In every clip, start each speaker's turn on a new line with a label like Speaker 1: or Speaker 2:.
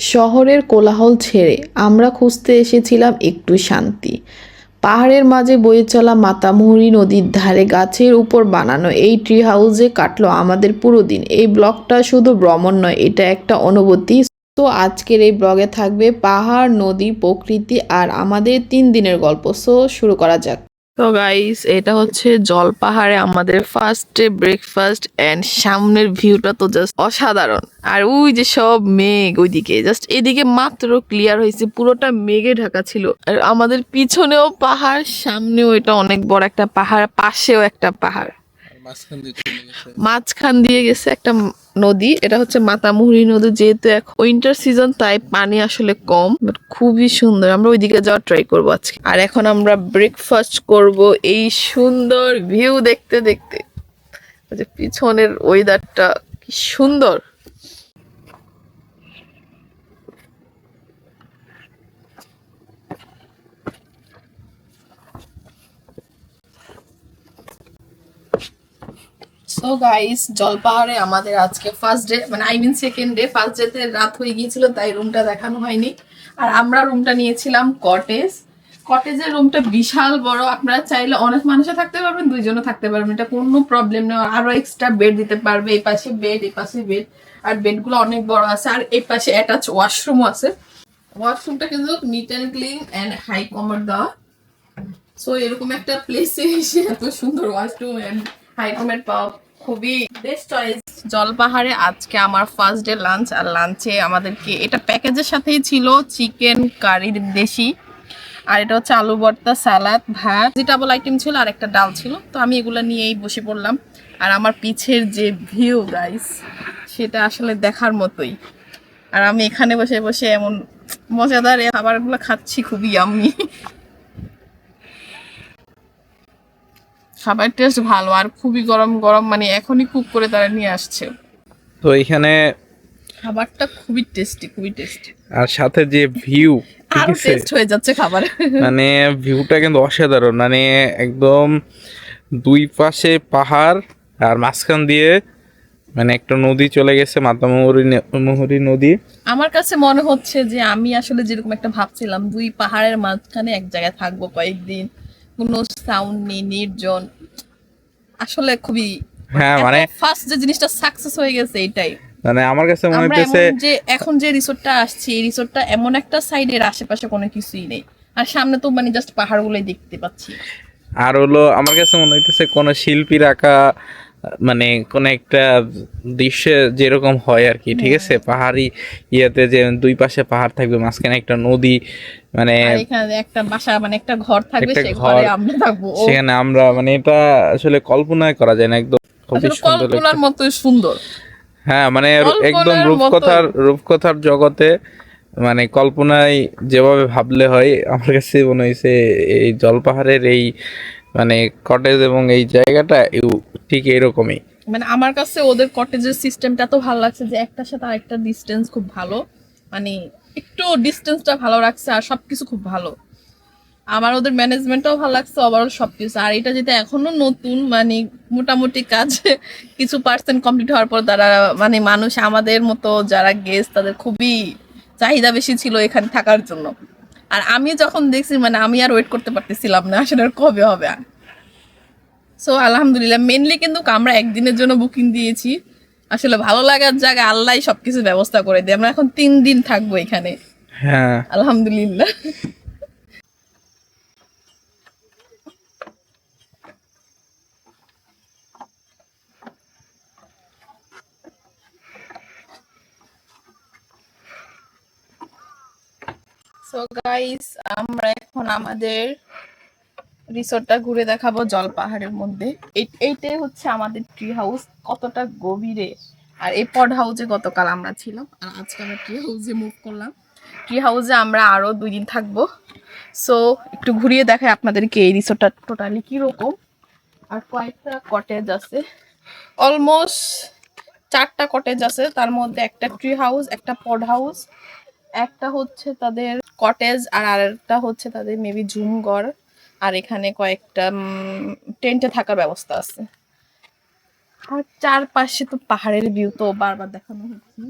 Speaker 1: শহরের কোলাহল ছেড়ে আমরা খুঁজতে এসেছিলাম একটু শান্তি। পাহাড়ের মাঝে বয়ে চলা মাতামুহুরী নদীর ধারে গাছের উপর বানানো এই ট্রি হাউসে কাটলো আমাদের পুরো দিন। এই ব্লগটা শুধু ভ্রমণ নয়, এটা একটা অনুভূতি। তো আজকের এই ব্লগে থাকবে পাহাড়, নদী, প্রকৃতি আর আমাদের তিন দিনের গল্প। সো শুরু করা যাক। তো গাইস এটা হচ্ছে জলপাহাড়ে আমাদের ফার্স্ট ব্রেকফাস্ট এন্ড সামনের ভিউটা তো জাস্ট অসাধারণ। আর ওই যে সব মেঘ ওইদিকে জাস্ট এদিকে মাত্র ক্লিয়ার হয়েছে, পুরোটা মেঘে ঢাকা ছিল। আর আমাদের পিছনেও পাহাড়, সামনেও এটা অনেক বড় একটা পাহাড়, পাশেও একটা পাহাড়।
Speaker 2: মাঝখান দিয়ে গেছে।
Speaker 1: একটা নদী, এটা হচ্ছে মাতামুহুরি নদী, যেহেতু এখন উইন্টার সিজন তাই পানি আসলে কম বাট খুবই সুন্দর। আমরা ওইদিকে যাওয়ার ট্রাই করব আজকে। আর এখন আমরা ব্রেকফাস্ট করব এই সুন্দর ভিউ দেখতে দেখতে। পিছনের ওয়েদারটা কি সুন্দর। সো গাইস জলপাহাড়ে আমাদের আজকে ফার্স্ট ডে মানে I mean second day first ডেতে রাত হয়ে গিয়েছিল, তাই রুমটা দেখানো হয়নি। আর আমরা রুমটা নিয়েছিলাম কটেজ কটেজের রুমটা বিশাল বড়, আপনারা চাইলে অনেক মানুষে থাকতে পারবেন, দুইজনও থাকতে পারবেন। এটা কোনো প্রবলেম নেই, আরও এক্সট্রা বেড দিতে পারবে, এই পাশে বেড এই পাশে বেড আর বেডগুলো অনেক বড় আছে, আর এই পাশে অ্যাটাচ ওয়াশরুমও আছে। ওয়াশরুমটা কিন্তু neat and clean and high কমার দেওয়া। সো এরকম একটা প্লেসে এসে এত সুন্দর ওয়াশরুম এন্ড হাইকমেন্ট পাওয়া খুবই বেস্ট চয়েস জলপাহাড়ে আজকে আমার ফার্স্ট ডে লাঞ্চ আর লাঞ্চে আমাদেরকে, এটা প্যাকেজের সাথেই ছিল চিকেন কারির দেশি, আর এটা হচ্ছে আলু ভর্তা সালাদ ভাত ভেজিটেবল আইটেম ছিল, আর একটা ডাল ছিল। তো আমি এগুলো নিয়েই বসে পড়লাম। আর আমার পিছের যে ভিউ গাইস সেটা আসলে দেখার মতোই। আর আমি এখানে বসে বসে এমন মজাদার খাবারগুলো খাচ্ছি, খুবই আমি খাবার টেস্ট ভালো আর খুবই গরম গরম মানে এখনই কুক করে তারা নিয়ে আসছে।
Speaker 2: তো এখানে
Speaker 1: খাবারটা খুবই টেস্টি খুবই টেস্টি
Speaker 2: আর সাথে যে ভিউ আরও
Speaker 1: টেস্ট হয়ে যাচ্ছে খাবার।
Speaker 2: মানে ভিউটা কিন্তু অসাধারণ। মানে একদম দুই পাশে পাহাড় আর মাঝখান দিয়ে মানে একটা নদী চলে গেছে মাতামুহুরী মুহুরী নদী।
Speaker 1: আমার কাছে মনে হচ্ছে যে আমি আসলে যেরকম একটা ভাবছিলাম দুই পাহাড়ের মাঝখানে এক জায়গায় থাকব কয়েকদিন। কোনো সাউন্ড নেই নির্জন। আসলে খুবই
Speaker 2: হ্যাঁ মানে
Speaker 1: ফার্স্ট যে জিনিসটা সাকসেস হয়ে গেছে এটাই।
Speaker 2: মানে আমার কাছে মনে
Speaker 1: হচ্ছে যে এখন যে রিসোর্টটা আসছে এই রিসোর্টটা এমন একটা সাইডের আশেপাশে কোনো কিছুই নেই। আর সামনে তো মানে জাস্ট পাহাড়গুলোই দেখতে পাচ্ছি।
Speaker 2: আর হলো আমার কাছে মনে হইতেছে কোনো শিল্পী আঁকা মানে কোন একটা দৃশ্যে যেরকম হয় আর কি ঠিক আছে? পাহাড়ি ইয়েতে যে দুই পাশে পাহাড় থাকবে মাঝখানে একটা নদী মানে
Speaker 1: একটা বাসা মানে একটা ঘর থাকবে সেই
Speaker 2: ঘরে
Speaker 1: আমরা থাকব।
Speaker 2: সেখানে আমরা মানে এটা আসলে কল্পনাই করা যায় না একদম খুবই সুন্দর
Speaker 1: কল্পনার। মতোই সুন্দর।
Speaker 2: হ্যাঁ মানে একদম রূপকথার রূপকথার জগতে মানে কল্পনায় যেভাবে ভাবলে হয় আমার কাছে মনে হয়েছে এই জলপাহাড়ের এই মানে কটেজ এবং এই জায়গাটা ঠিক এরকমই।
Speaker 1: মানে আমার কাছে ওদের কটেজের সিস্টেমটা এত ভালো লাগছে যে একটার সাথে আরেকটা ডিস্টেন্স খুব ভালো। মানে একটু ডিস্টেন্সটা ভালো রাখছে আর সবকিছু খুব ভালো। আমার ওদের ম্যানেজমেন্টটাও ভালো লাগছে ওভারঅল সবকিছু। আর এটা যেটা এখনও নতুন মানে মোটামুটি কাজ, কিছু পার্সেন্ট কমপ্লিট হওয়ার পর তারা মানে মানুষ আমাদের মতো যারা গেস্ট তাদের খুবই চাহিদা বেশি ছিল এখানে থাকার জন্য। আর আমি যখন দেখছি মানে আমি আর ওয়েট করতে পারতেছিলাম না আসলে আর কবে হবে আর। সো আলহামদুলিল্লাহ মেনলি কিন্তু আমরা একদিনের জন্য বুকিং দিয়েছি। আসলে ভালো লাগার জায়গা আল্লাহ সবকিছু ব্যবস্থা করে দেয়। আমরা এখন তিন দিন থাকব এখানে।
Speaker 2: হ্যাঁ।
Speaker 1: আলহামদুলিল্লাহ। সো গাইস আমরা এখন আমাদের রিসোর্টটা ঘুরে দেখাবো জল পাহাড়ের মধ্যে। এই- এইটাই হচ্ছে আমাদের ট্রি হাউস কতটা গভীরে। আর এই পড হাউসে গতকাল আমরা ছিলাম, আর আজকে আমরা ট্রি হাউসে মুভ করলাম। ট্রি হাউসে আমরা আরও দুই দিন থাকব। সো একটু ঘুরিয়ে দেখাই আপনাদেরকে এই রিসোর্টটা টোটালি কীরকম। আর কয়েকটা কটেজ আছে। অলমোস্ট চারটা কটেজ আছে। তার মধ্যে একটা ট্রি হাউস একটা পড হাউস একটা হচ্ছে তাদের কটেজ আর আরেকটা হচ্ছে তাদের মেবি জুম ঘর। আর এখানে কয়েকটা টেন্টে থাকার ব্যবস্থা আছে। আর চারপাশে তো পাহাড়ের ভিউ তো বারবার দেখানো হচ্ছে।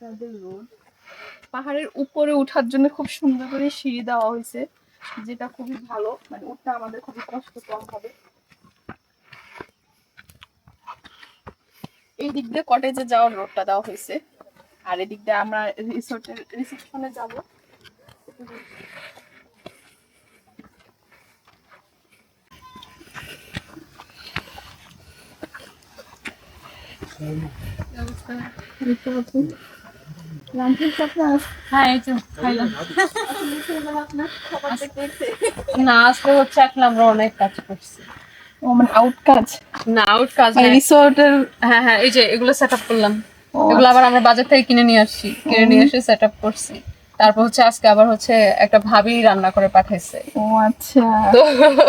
Speaker 1: তাদের রোড পাহাড়ের উপরে ওঠার জন্য খুব সুন্দর করে সিঁড়ি দেওয়া হয়েছে যেটা খুবই ভালো। মানে উঠতে আমাদের খুবই কষ্ট কম হবে। এই দিক দিয়ে কটেজে যাওয়ার রোডটা দেওয়া হয়েছে। আর এদিক দিয়ে আমরা রিসোর্টের রিসেপশনে যাব।
Speaker 3: হ্যাঁ না হচ্ছে এখন আমরা অনেক কাজ করছি।
Speaker 1: ও মানে আউট কাজ?
Speaker 3: না আউট কাজ
Speaker 1: মানে রিসোর্টের
Speaker 3: হ্যাঁ হ্যাঁ এই যে এগুলো সেট আপ করলাম। এগুলো আবার আমরা বাজার থেকে কিনে নিয়ে আসছি কিনে নিয়ে এসে সেট আপ করছি। তারপর হচ্ছে আজকে আবার হচ্ছে একটা ভাবি রান্না করে পাঠাইছে।
Speaker 1: ও আচ্ছা।
Speaker 3: তো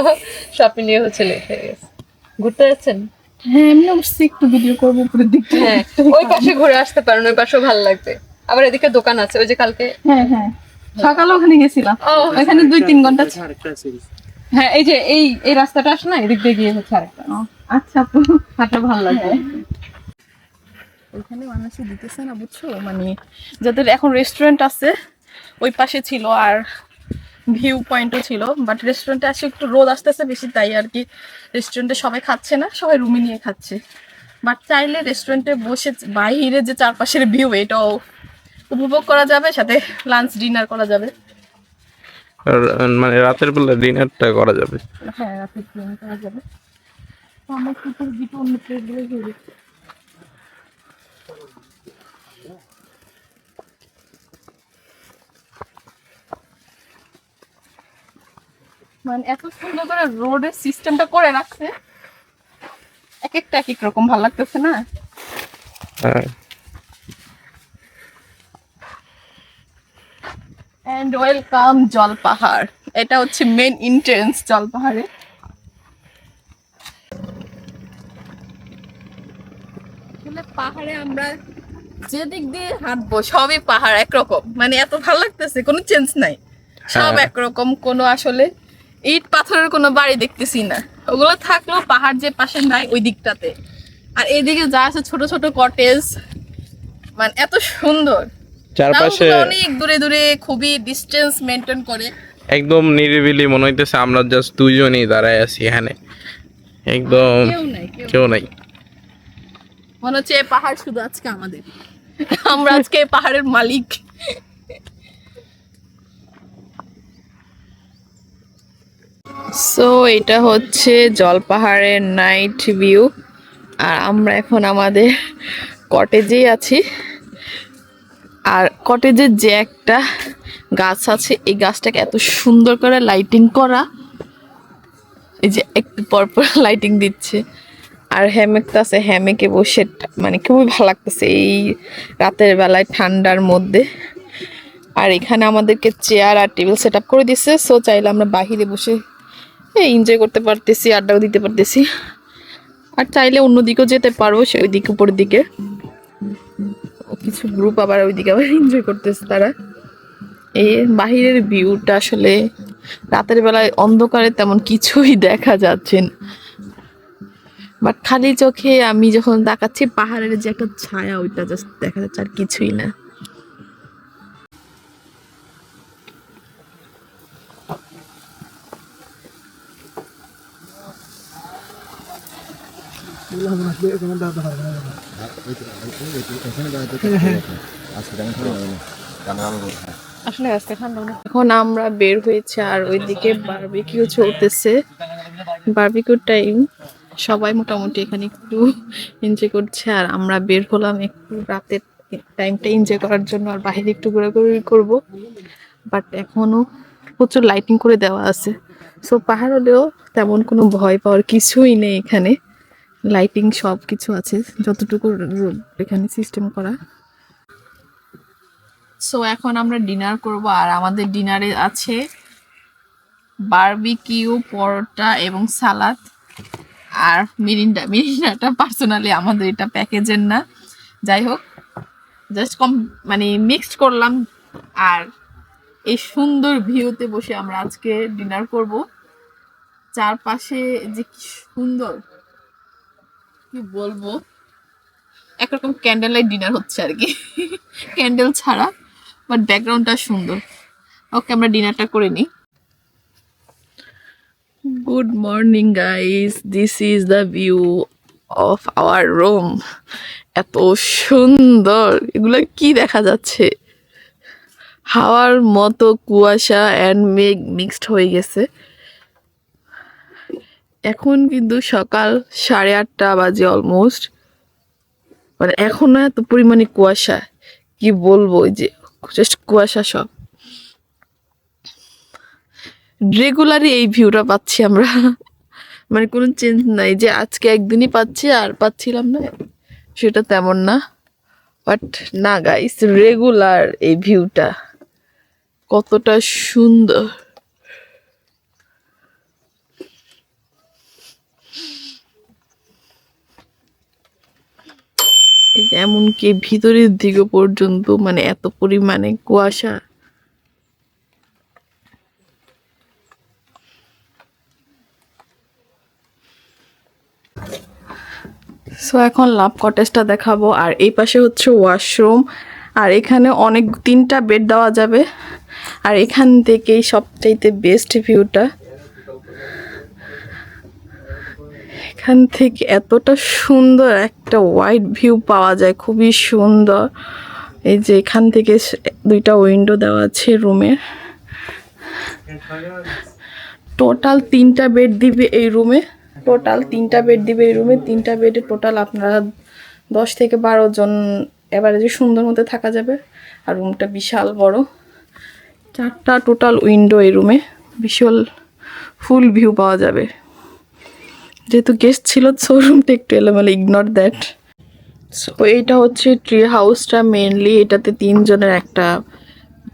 Speaker 3: সব মিলিয়ে হচ্ছে হয়ে গেছে। ঘুরতে যাচ্ছেন?
Speaker 1: হ্যাঁ এমনি অবশ্যই একটু ভিডিও করব উপরের দিকটা।
Speaker 3: হ্যাঁ ওই পাশে ঘুরে আসতে পারেন ওই পাশেও ভালো লাগবে। আবার এদিকে দোকান আছে ওই যে কালকে।
Speaker 1: হ্যাঁ হ্যাঁ। সকালে ওখানে গেছিলাম। ওখানে দুই তিন ঘণ্টা ছিল।
Speaker 3: হ্যাঁ এই যে এই এই রাস্তাটা আসে না? এদিক দিয়ে গিয়ে হচ্ছে আরেকটা।
Speaker 1: আচ্ছা আপু
Speaker 3: হাঁটলে ভালো লাগবে।
Speaker 1: ওইখানে মানুষই দিতেছে না বুঝছ? মানে যাদের এখন রেস্টুরেন্ট আছে ওই পাশে ছিল আর ভিউ পয়েন্টও ছিল বাট রেস্টুরেন্টে আসে একটু রোদ আসতেছে বেশি তাই আর কি রেস্টুরেন্টে সবাই খাচ্ছে না সবাই রুমে নিয়ে খাচ্ছে। বাট চাইলে রেস্টুরেন্টে বসে বাইরে যে চারপাশের ভিউ এটাও উপভোগ করা যাবে সাথে লাঞ্চ ডিনার করা যাবে।
Speaker 2: মানে রাতের বেলা ডিনারটা করা যাবে।
Speaker 1: হ্যাঁ রাতে ডিনার করা যাবে। আমরা অন্য প্লেটগুলো মানে এত সুন্দর করে রোডের সিস্টেমটা করে রাখছে। এক একটা এক এক রকম ভালো লাগতেছে না? And welcome Jalpahar. এটা হচ্ছে মেন জলপাহাড়ে। পাহাড়ে আমরা যেদিক দিয়ে হাঁটবো সবই পাহাড় একরকম। মানে এত ভালো লাগতেছে কোনো চেঞ্জ নাই। সব
Speaker 2: হ্যাঁ।
Speaker 1: একরকম কোনো আসলে পাথরের কোনো বাড়ি দেখতেছি না। ওগুলো থাকলেও পাহাড় যে পাশে নাই ওই দিকটাতে। আর এদিকে যা আছে ছোট ছোট কটেজ মানে এত সুন্দর।
Speaker 2: চারপাশে
Speaker 1: অনেক দূরে দূরে খুবই ডিস্টেন্স মেনটেন করে।
Speaker 2: একদম নিরিবিলি মনে হইতেছে আমরা জাস্ট দুইজনই দাঁড়ায় আছি এখানে। একদম
Speaker 1: কেউ নাই মনে হচ্ছে পাহাড় শুধু আজকে আমাদের। আমরা আজকে পাহাড়ের মালিক। সো এটা হচ্ছে জলপাহাড়ের নাইট ভিউ আর আমরা এখন আমাদের কটেজেই আছি। আর কটেজের যে একটা গাছ আছে, এই গাছটাকে এত সুন্দর করে লাইটিং করা। এই যে একটু পরপর লাইটিং দিচ্ছে। আর হ্যামেক তো আছে হ্যামেকে বসে মানে খুবই ভালো লাগতেছে এই রাতের বেলায় ঠান্ডার মধ্যে। আর এখানে আমাদেরকে চেয়ার আর টেবিল সেট করে দিচ্ছে সো চাইলে আমরা বাহিরে বসে এনজয় করতে পারতেছি, আড্ডাও দিতে পারতেছি। আর চাইলে অন্যদিকেও যেতে পারব, সে ওই দিকে উপরের দিকে। কিছু গ্রুপ আবার ওইদিকে আবার এনজয় করতেছে তারা। এই বাহিরের ভিউটা আসলে রাতের বেলায় অন্ধকারে তেমন কিছুই দেখা যাচ্ছে না। বাট খালি চোখে আমি যখন তাকাচ্ছি, পাহাড়ের যে একটা ছায়া, ওইটা জাস্ট দেখা যাচ্ছে আর কিছুই না।
Speaker 3: আসলে আজকে ঠান্ডা
Speaker 1: এখন আমরা বের হয়েছে আর ওইদিকে বারবিকিউ চলতেছে। বারবিকিউ টাইম সবাই মোটামুটি এখানে একটু এনজয় করছে আর আমরা বের হলাম একটু রাতের টাইমটা এনজয় করার জন্য আর বাইরে একটু ঘোরাঘুরি করব। বাট এখনও প্রচুর লাইটিং করে দেওয়া আছে। সো পাহাড় হলেও তেমন কোনো ভয় পাওয়ার কিছুই নেই এখানে। লাইটিং সব কিছু আছে, যতটুকু এখানে সিস্টেম করা। সো এখন আমরা ডিনার করব আর আমাদের ডিনারে আছে বারবিকিউ পরোটা এবং সালাদ আর মিরিন্ডা, মিরিন্ডাটা পার্সোনালি আমাদের এটা প্যাকেজের না। যাই হোক জাস্ট কম মানে মিক্সড করলাম। আর এই সুন্দর ভিউতে বসে আমরা আজকে ডিনার করব। চারপাশে যে কি সুন্দর কি বলব? একরকম ক্যান্ডেল লাইট ডিনার হচ্ছে আর কি। ক্যান্ডেল ছাড়া বাট ব্যাকগ্রাউন্ডটা সুন্দর। ওকে আমরা ডিনারটা করে নিই। Good morning guys this is the view of our room এত সুন্দর। এগুলো কি দেখা যাচ্ছে? হাওয়ার মতো কুয়াশা অ্যান্ড মেঘ মিক্সড হয়ে গেছে। এখন কিন্তু সকাল সাড়ে আটটা বাজে অলমোস্ট মানে এখনও এত পরিমাণে কুয়াশা। কি বলব যে জাস্ট কুয়াশা সব। রেগুলারই এই ভিউটা পাচ্ছি আমরা। মানে কোনো চেঞ্জ নাই যে আজকে একদিনই পাচ্ছি আর পাচ্ছিলাম না। সেটা তেমন না। বাট না গাইস রেগুলার এই ভিউটা কতটা সুন্দর। এমনকি ভিতরের দিকে পর্যন্ত মানে এত পরিমাণে কুয়াশা। সো এখন লাভ কটেজটা দেখাবো। আর এই পাশে হচ্ছে ওয়াশরুম আর এখানে অনেক, তিনটা বেড দেওয়া যাবে। আর এখান থেকেই সবচাইতে বেস্ট ভিউটা এখান থেকে এতটা সুন্দর একটা ওয়াইড ভিউ পাওয়া যায়, খুবই সুন্দর। এই যে এখান থেকে দুইটা উইন্ডো দেওয়া আছে রুমের টোটাল তিনটা বেড দিবে এই রুমে টোটাল তিনটা বেড দিবে এই রুমে তিনটা বেডে টোটাল আপনারা দশ থেকে বারো জন এভারেজে সুন্দর মতো থাকা যাবে। আর রুমটা বিশাল বড়। চারটা টোটাল উইন্ডো এই রুমে বিশাল ফুল ভিউ পাওয়া যাবে। যেহেতু গেস্ট ছিল শোরুমটা একটু এলোমেলো ইগনোর দ্যাট সো এইটা হচ্ছে ট্রি হাউসটা মেনলি এটাতে তিনজনের একটা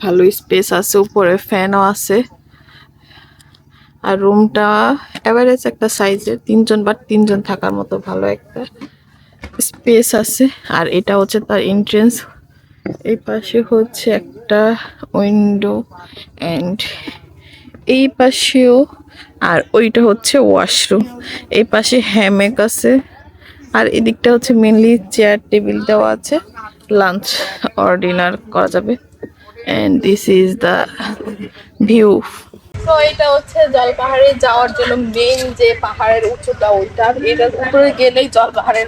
Speaker 1: ভালো স্পেস আছে উপরে ফ্যানও আছে। আর রুমটা অ্যাভারেজ একটা সাইজের তিনজন বা তিনজন থাকার মতো ভালো একটা স্পেস আছে। আর এটা হচ্ছে তার এন্ট্রেন্স এই পাশে হচ্ছে একটা উইন্ডো অ্যান্ড এই পাশেও আর ওইটা হচ্ছে ওয়াশরুম এই পাশে হ্যামেক আছে। আর এদিকটা হচ্ছে মেনলি চেয়ার টেবিল দেওয়া আছে। লাঞ্চ অর ডিনার করা যাবে। And this is the view তো এটা হচ্ছে জলপাহাড়ে যাওয়ার জন্য মেইন যে পাহাড়ের উঁচুটা ওইটা এটার উপরে গেলেই জলপাহাড়ের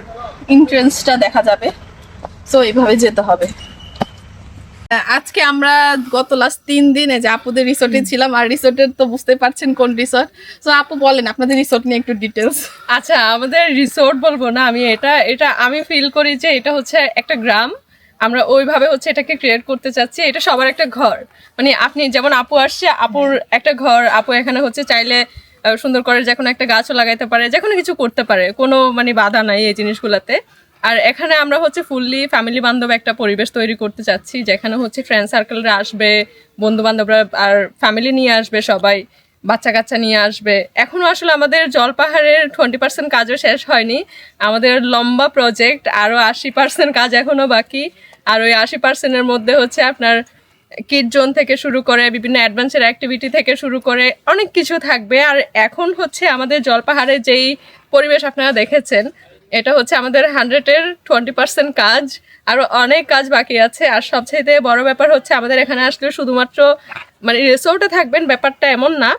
Speaker 1: এন্ট্রেন্সটা দেখা যাবে। তো এইভাবে যেতে হবে। আজকে আমরা গত লাস্ট তিন দিনে যে আপুদের রিসোর্টে ছিলাম আর রিসোর্টের তো বুঝতে পারছেন কোন রিসোর্ট তো আপু বলেন আপনাদের রিসোর্ট নিয়ে একটু ডিটেলস
Speaker 3: আচ্ছা আমাদের রিসোর্ট বলব না আমি এটা এটা আমি ফিল করি যে এটা হচ্ছে একটা গ্রাম। আমরা ওইভাবে হচ্ছে এটাকে ক্রিয়েট করতে চাচ্ছি এটা সবার একটা ঘর। মানে আপনি যেমন আপু আসছে আপুর একটা ঘর আপু এখানে হচ্ছে চাইলে সুন্দর করে যে কোনো একটা গাছও লাগাইতে পারে যে কোনো কিছু করতে পারে কোনো মানে বাধা নাই এই জিনিসগুলোতে। আর এখানে আমরা হচ্ছে ফুললি ফ্যামিলি বান্ধব একটা পরিবেশ তৈরি করতে চাচ্ছি, যেখানে হচ্ছে ফ্রেন্ড সার্কেলরা আসবে বন্ধু বান্ধবরা আর ফ্যামিলি নিয়ে আসবে, সবাই বাচ্চা কাচ্চা নিয়ে আসবে। এখনও আসলে আমাদের জলপাহাড়ের টোয়েন্টি পার্সেন্ট কাজও শেষ হয়নি, আমাদের লম্বা প্রজেক্ট আরও আশি পার্সেন্ট কাজ এখনও বাকি। আর ওই আশি পার্সেন্টের মধ্যে হচ্ছে আপনার কিড জোন থেকে শুরু করে, বিভিন্ন অ্যাডভেঞ্চার অ্যাক্টিভিটি থেকে শুরু করে, অনেক কিছু থাকবে। আর এখন হচ্ছে আমাদের জলপাহাড়ে যেই পরিবেশ আপনারা দেখেছেন এটা হচ্ছে আমাদের হান্ড্রেডের টোয়েন্টি পার্সেন্ট কাজ আরও অনেক কাজ বাকি আছে, আর সবচেয়ে বড় ব্যাপার হচ্ছে আমাদের এখানে আসলে শুধুমাত্র মানে রিসোর্টে থাকবেন, ব্যাপারটা এমন না।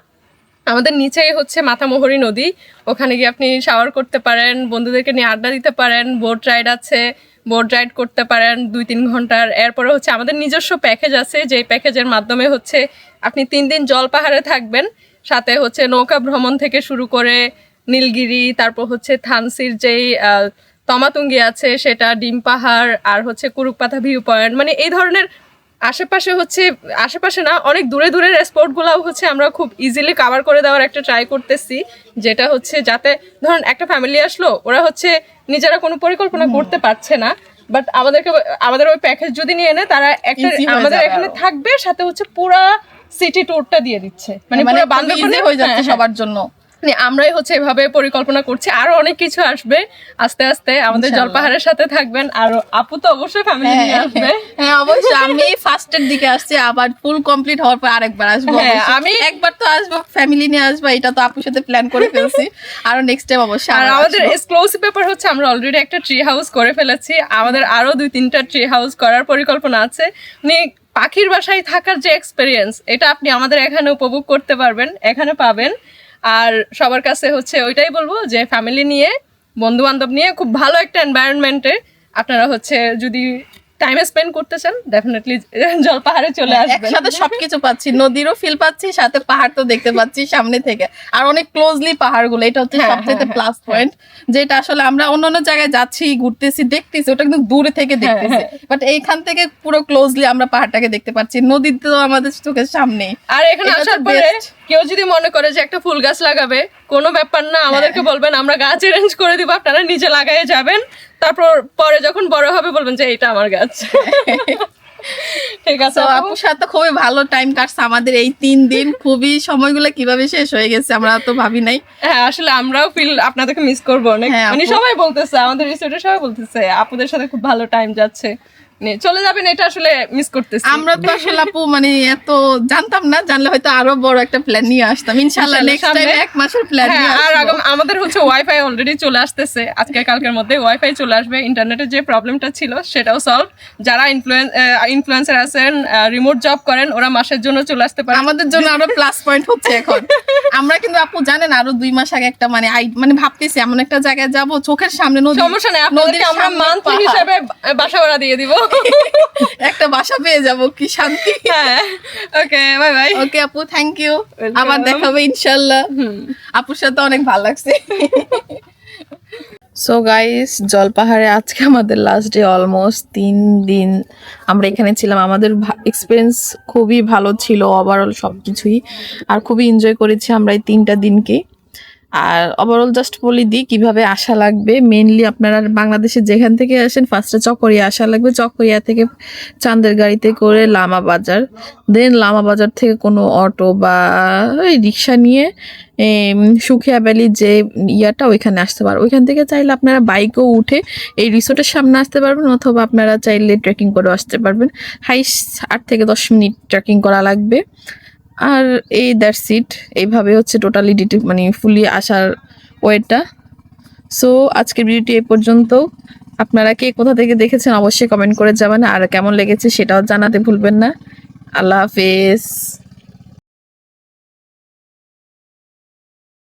Speaker 3: আমাদের নিচেই হচ্ছে মাথামোহরী নদী, ওখানে গিয়ে আপনি শাওয়ার করতে পারেন, বন্ধুদেরকে নিয়ে আড্ডা দিতে পারেন বোট রাইড আছে বোট রাইড করতে পারেন দুই তিন ঘণ্টার। এরপরে হচ্ছে আমাদের নিজস্ব প্যাকেজ আছে, যেই প্যাকেজের মাধ্যমে হচ্ছে আপনি তিন দিন জল পাহাড়ে থাকবেন, সাথে হচ্ছে নৌকা ভ্রমণ থেকে শুরু করে নীলগিরি তারপর হচ্ছে থানসির যেই তমাতুঙ্গি আছে সেটা ডিম পাহাড় আর হচ্ছে কুরুকপাতা ভিউ পয়েন্ট। মানে এই ধরনের আশেপাশে হচ্ছে আশেপাশে না অনেক দূরে দূরের স্পটগুলোও হচ্ছে আমরা খুব ইজিলি কাভার করে দেওয়ার একটা ট্রাই করতেছি। যেটা হচ্ছে যাতে ধরুন একটা ফ্যামিলি আসলো ওরা হচ্ছে নিজেরা কোনো পরিকল্পনা করতে পারছে না বাট আমাদেরকে আমাদের ওই প্যাকেজ যদি নিয়ে এনে তারা একটা আমাদের এখানে থাকবে সাথে হচ্ছে পুরা সিটি ট্যুরটা দিয়ে দিচ্ছে। মানে
Speaker 1: মানে
Speaker 3: পুরো
Speaker 1: বান্ধবী হয়ে যাচ্ছে
Speaker 3: হ্যাঁ, হ্যাঁ।
Speaker 1: সবার জন্য।
Speaker 3: আমরাই হচ্ছে এভাবে পরিকল্পনা করছি। আরও অনেক কিছু আসবে। আস্তে আস্তে আমাদের জলপাহাড়ের সাথে থাকবেন। আর আপু তো অবশ্যই ফ্যামিলি নিয়ে আসবে।
Speaker 1: হ্যাঁ অবশ্যই। আমি ফার্স্টের দিকে আসছি আবার ফুল কমপ্লিট হওয়ার পর আরেকবার আসব।
Speaker 3: হ্যাঁ, আমি-
Speaker 1: একবার তো আসব ফ্যামিলি নিয়ে আসব এটা তো আপুর সাথে প্ল্যান করে ফেলছি। আর নেক্সট টাইম অবশ্যই
Speaker 3: আর আমাদের। এক্সক্লুসিভ ব্যাপার হচ্ছে আমরা অলরেডি একটা ট্রি হাউস করে ফেলেছি। আমাদের আরও দুই তিনটা ট্রি হাউস করার পরিকল্পনা আছে। মানে পাখির বাসায় থাকার যে এক্সপেরিয়েন্স এটা আপনি আমাদের এখানে উপভোগ করতে পারবেন এখানে পাবেন। আর সবার কাছে হচ্ছে ওইটাই বলব যে ফ্যামিলি নিয়ে বন্ধু বান্ধব নিয়ে খুব ভালো একটা এনভায়রনমেন্টে আপনারা হচ্ছে যদি টাইম স্পেন্ড করতে চান ডেফিনেটলি জলপাহাড়ে চলে আসবেন।
Speaker 1: হ্যাঁ, একসাথে সবকিছু পাচ্ছি নদীরও ফিল পাচ্ছি সাথে পাহাড় তো দেখতে পাচ্ছি সামনে থেকে। আর অনেক ক্লোজলি পাহাড়গুলো এটা হচ্ছে
Speaker 3: হ্যাঁ,
Speaker 1: সবচেয়ে
Speaker 3: হ্যাঁ,
Speaker 1: প্লাস পয়েন্ট যেটা আসলে আমরা অন্য অন্য জায়গায় যাচ্ছি ঘুরতেছি দেখতেছি ওটা কিন্তু দূরে থেকে
Speaker 3: হ্যাঁ,
Speaker 1: দেখতেছি। বাট এইখান থেকে পুরো ক্লোজলি আমরা পাহাড়টাকে দেখতে পাচ্ছি নদীতে তো আমাদের চোখের সামনে
Speaker 3: আর এখানে আসার পরে। কেউ যদি মনে করে যে একটা ফুল গাছ লাগাবে কোনো ব্যাপার না আমাদেরকে বলবেন আমরা গাছ অ্যারেঞ্জ করে দিব আপনারা নিজে লাগাই যাবেন তারপর পরে যখন বড় হবে বলবেন যে এটা আমার গাছ। ঠিক আছে
Speaker 1: আপুর সাথে খুবই ভালো টাইম কাটছে আমাদের এই তিন দিন খুবই সময়গুলো কীভাবে শেষ হয়ে গেছে আমরা তো ভাবি নাই।
Speaker 3: হ্যাঁ আসলে আমরাও ফিল আপনাদেরকে মিস করব অনেক।
Speaker 1: হ্যাঁ,
Speaker 3: মানে সবাই বলতেছে আমাদের রিসোর্টে সবাই বলতেছে আপুদের সাথে খুব ভালো টাইম যাচ্ছে। চলে যাবেন এটা আসলে মিস করতেছি।
Speaker 1: আমরা তো আসলে আপু মানে এত জানতাম না জানলে হয়তো আরও বড় একটা প্ল্যান নিয়ে আসতাম। ইনশাল্লাহ, নেক্সট টাইম এক মাসের প্ল্যান
Speaker 3: আর আমাদের হচ্ছে ওয়াইফাই অলরেডি চলে আসতেছে। আজকে কালকের মধ্যে ওয়াইফাই চলে আসবে। ইন্টারনেটের যে প্রবলেমটা ছিল সেটাও সলভ যারা ইনফ্লুয়েন্সার আছেন রিমোট জব করেন ওরা মাসের জন্য চলে আসতে পারে।
Speaker 1: আমাদের জন্য আরও প্লাস পয়েন্ট হচ্ছে এখন। আমরা কিন্তু আপু জানেন আরও দুই মাস আগে একটা মানে আই- মানে ভাবতেছি এমন একটা জায়গায় যাব চোখের সামনে নদী
Speaker 3: সমস্যা নেই আপনাদেরকে
Speaker 1: নদীর
Speaker 3: আমরা মান্থলি হিসাবে বাসা ভাড়া দিয়ে দিব।
Speaker 1: একটা বাসা পেয়ে যাব কি শান্তি।
Speaker 3: ওকে বাই বাই
Speaker 1: ওকে আপু থ্যাংক ইউ আবার দেখা হবে ইনশাল্লাহ। আপুর সাথে অনেক ভালো লাগছে। সো গাইস জলপাহাড়ে আজকে আমাদের লাস্ট ডে অলমোস্ট তিন দিন আমরা এখানে ছিলাম। আমাদের এক্সপিরিয়েন্স খুবই ভালো ছিল ওভারঅল সব কিছুই আর খুবই এনজয় করেছি আমরা এই তিনটা দিনকে। আর ওভারঅল জাস্ট বলি দিই, কীভাবে আসা লাগবে? মেনলি আপনারা বাংলাদেশে যেখান থেকে আসেন ফার্স্টে চকরিয়া আসা লাগবে। চকরিয়া থেকে চাঁদের গাড়িতে করে লামা বাজার। দেন লামা বাজার থেকে কোনো অটো বা ওই রিক্সা নিয়ে সুখিয়া ভ্যালি যে ইয়াটা ওইখানে আসতে পারবে ওইখান থেকে চাইলে আপনারা বাইকও উঠে এই রিসোর্টের সামনে আসতে পারবেন অথবা আপনারা চাইলে ট্রেকিং করে আসতে পারবেন। হাইস আট থেকে দশ মিনিট ট্রেকিং করা লাগবে। আর এই দ্যাট সিট এইভাবে হচ্ছে টোটালি ডিটে মানে ফুলি আসার ওয়েটটা সো আজকের ভিডিওটি এই পর্যন্ত আপনারা কে কোথা থেকে দেখেছেন অবশ্যই কমেন্ট করে যাবেন আর কেমন লেগেছে সেটাও জানাতে ভুলবেন না। আল্লাহ হাফেজ।